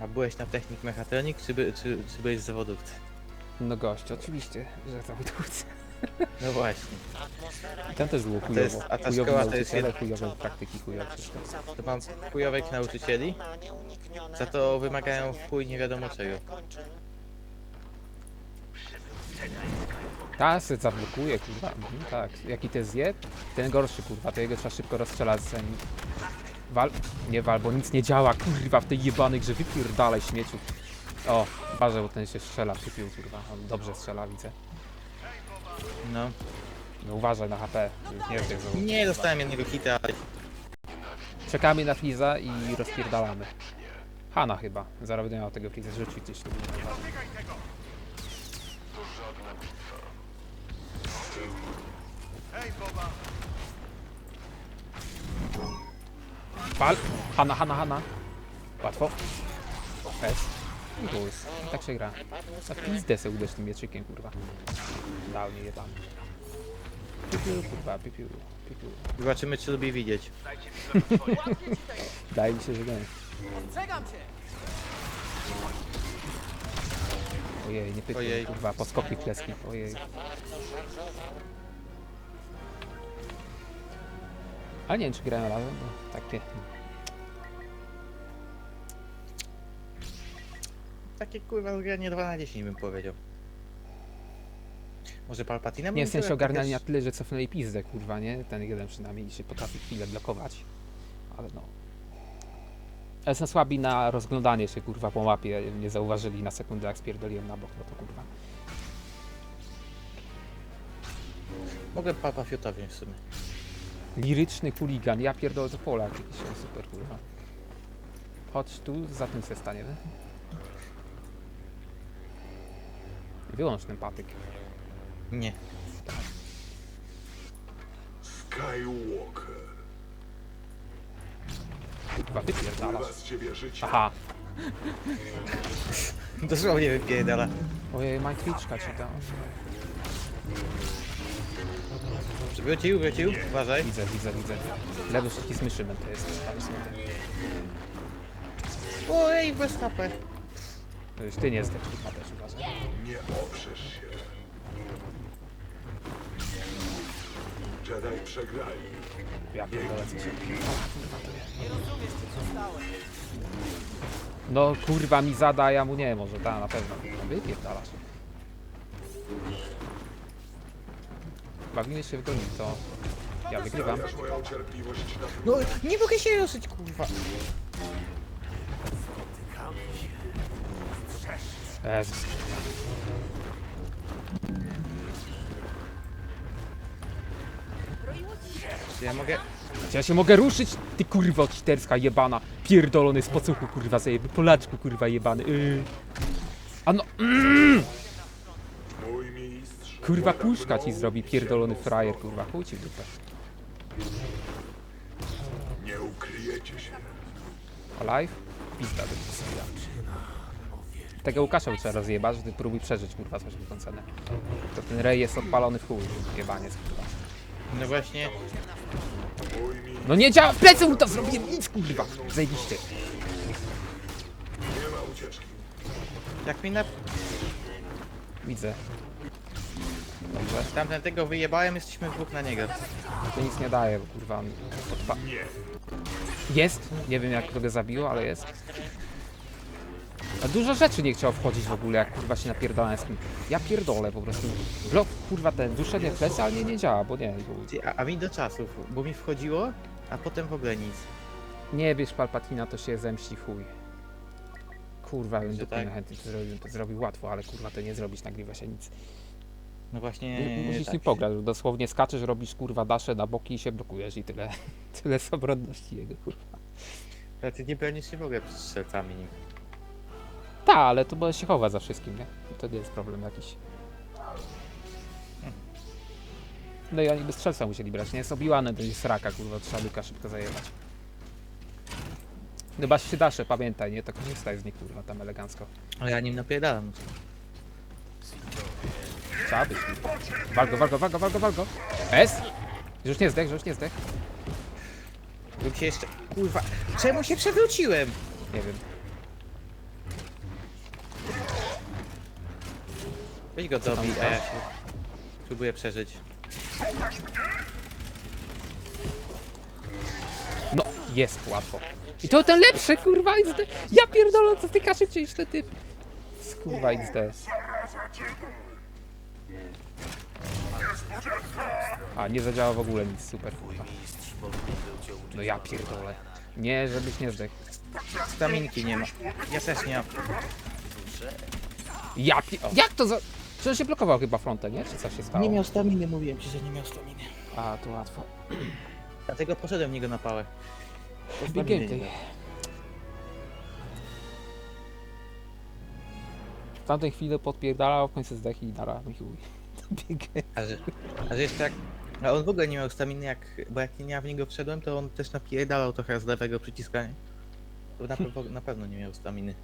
A byłeś na technik mechatronik, czy, by, czy, czy byłeś zawodówce? No gość, oczywiście, że zawodowcy. No właśnie. I tam też było chujowo. jest- a ta Chujowi szkoła to jest nauczyciele, chujowe praktyki, chujowe wszystko. To mam chujowych nauczycieli, za to wymagają w chuj nie wiadomo czego. Ta se zablokuje, kurwa. Mhm, tak. Jaki to jest? Ten gorszy, kurwa. To jego trzeba szybko rozstrzelać z zemi. Wal... Nie wal, bo nic nie działa, kurwa, w tej jebanej grze. Wypierdalaj śmieciu. O, uważaj, bo ten się strzela, przypił, kurwa. On dobrze strzela, widzę. No. No uważaj na HP. Już nie znowu. Nie dostałem jednego hita, ale Czekamy na Friza i rozpierdalamy. Hana chyba. Zaraz będę miał tego Friza rzucić gdzieś tu. Pal! Hanna, Hanna, Hanna. Łatwo. S. I tu jest. I tak się gra. Na pizdę se uderz tym mieczykiem, kurwa. Dał nie tam. Pipiu, kurwa, pipiu, pipiu. zobaczymy czy lubi widzieć. Wydaje mi się, że nie. Ojej, nie Ojej. kurwa, podskoki kleski, ojej. Ale nie wiem, czy grają razem, bo takie... Takie kurwa granie 2 na 10 bym powiedział. Może Palpatina Nie, w sensie ogarniali na tyle, że cofnęli pizdę, kurwa, nie? Ten jeden przynajmniej się potrafi chwilę blokować. Ale no... Ale są słabi na rozglądanie się, kurwa, po mapie. Nie zauważyli na sekundę, jak spierdoliłem na bok, no to kurwa. Mogę Papa Fiuta wziąć w sumie. Liryczny chuligan, ja pierdolę to Polak, jakiś on super kurwa. Chodź tu, za tym se staniemy. Wyłącz ten patyk. Nie. Skywalker. Kurwa, wypierdalasz. Kurwa z ciebie życie. Aha. Dosłownie wypierdala. Ojej, majtwiczka ci tam. Wrócił, wrócił, uważaj. Widzę, widzę, widzę. Lewy przycisk myszy to jest. Tam są te. Ojej, bez HP. To już ty nie jesteś, kurwa też uważaj. Nie oprzesz się. Jedi przegrali. Ja pierdolę co się... No kurwa mi zada, ja mu nie, może ta na pewno. No, Wypierdalasz. Bawimy się w goni, to ja wygrywam. No, nie mogę się ruszyć, kurwa. Jezus. Czy ja mogę... Czy ja się mogę ruszyć? Ty kurwa citerska jebana. Pierdolony z pocuchu kurwa zajeby. Polaczku kurwa jebany. Yy. A no, mistrz. Kurwa puszka ci zrobi pierdolony frajer kurwa. Chuj ci w dupę. Nie ukryjecie się. Alive? Pizda sobie. Tego Łukasza by trzeba rozjebać, że próbuj przeżyć kurwa coś w tą cenę. To ten rej jest odpalony w chuj. Jebaniec kurwa. No właśnie. No nie działa! Plecy mu to zrobiłem! Nic kurwa! Zajebiście. Nie ma ucieczki. jak mi na... Widzę. Dobrze. Tamten tego wyjebałem, jesteśmy dwóch na niego. To nic nie daje, bo kurwa on odpa... Jest! Nie wiem jak to go zabiło, ale jest. A dużo rzeczy nie chciał wchodzić w ogóle, jak kurwa się napierdalałem z tym. Ja pierdolę po prostu. Blok, kurwa ten, duszenie plecy, ale nie, nie działa, bo nie. Bo Ty, A, a mi do czasów, bo mi wchodziło, a potem w ogóle nic. nie bierz Palpatina, to się zemści chuj. Kurwa, bym Że dupę tak? chętnie to zrobił, to zrobił łatwo, ale kurwa to nie zrobisz, nagrywa się nic. No właśnie, Musisz tak. nim pograć, dosłownie skaczesz, robisz kurwa dasze na boki i się blokujesz i tyle. Tyle z obronności jego kurwa. Ale ty nie bronisz się w ogóle przed strzelcami nim. Tak, ale to bo się chowa za wszystkim, nie? To nie jest problem jakiś. No i oni by strzelca musieli brać, nie? Jest obiłane, to jest raka, kurwa, trzeba Luka szybko zajebać. Chyba się dasze, pamiętaj, nie? To korzystaj z nich, kurwa, tam elegancko. Ale ja nim napierdalam. Trzeba być. Walgo, walgo, walgo, walgo, walgo. S? Już nie zdech, już nie zdech. Lub się jeszcze... Kurwa, czemu się przewróciłem? Nie wiem. Weź go dobij, a. Próbuję przeżyć. No, jest łatwo. I to ten lepszy, kurwa, XD. Ja pierdolę, co ty kaszy czyjś, ty typ. Kurwa, XD. A, nie zadziała w ogóle nic, super, kurwa. No ja pierdolę. Nie, żebyś nie zdechł. Staminki nie ma. Ja też nie mam. Ja pi... Jak to za... Czy on się blokował chyba frontem, nie? Czy coś się stało? Nie miał staminy, mówiłem ci, że nie miał staminy. A, to łatwo. Dlatego poszedłem w niego na pałę. Bo Big staminy gameplay. nie miał. W tamtej chwili podpierdalał, w końcu zdech i nara, no i chuj. A że, a jeszcze jak... A on w ogóle nie miał staminy, jak, bo jak ja w niego wszedłem, to on też napierdalał trochę z lewego przyciskania. To na, pewno- na pewno nie miał staminy.